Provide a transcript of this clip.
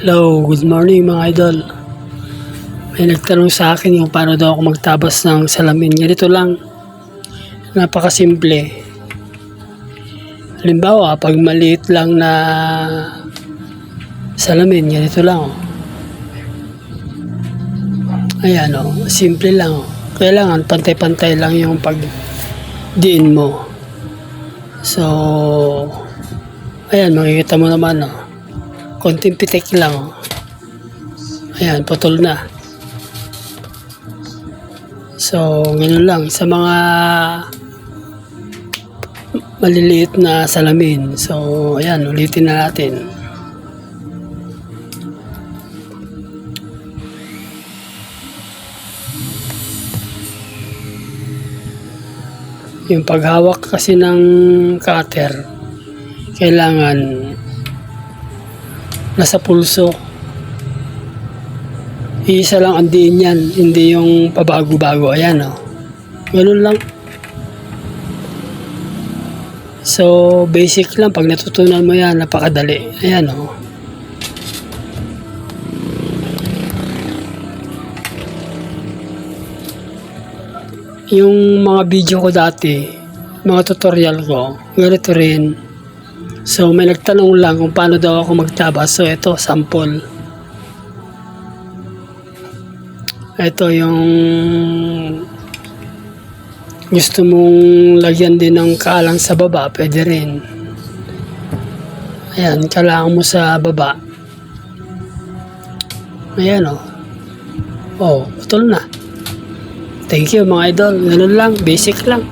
Hello, good morning mga idol. May nagtanong sa akin kung paano daw ako magtabas ng salamin. Ganito lang. Napakasimple. Halimbawa, pag maliit lang na salamin, ganito lang. Oh. Ayan o, oh, simple lang. Oh. Kailangan pantay-pantay lang yung pag diin mo. So, ayan, makikita mo naman oh. Konting pitik lang. Ayan, putol na. So, ganun lang. Sa mga maliliit na salamin. So, ayan, ulitin na natin. Yung paghawak kasi ng cutter, kailangan nasa pulso. Iisa lang ang diin yan, hindi yung pabago-bago. Ayan, oh. Ganun lang. So, basic lang. Pag natutunan mo yan, napakadali. Ayan, oh. Yung mga video ko dati, mga tutorial ko, ganito rin. So, may nagtanong lang kung paano daw ako magtabas. So, ito, sample. Ito yung gusto mong lagyan din ng kaalang sa baba, pwede rin. Ayan, kailangan mo sa baba. Ayan o. Oh. oh, putol na. Thank you mga idol. Ganun lang, basic lang.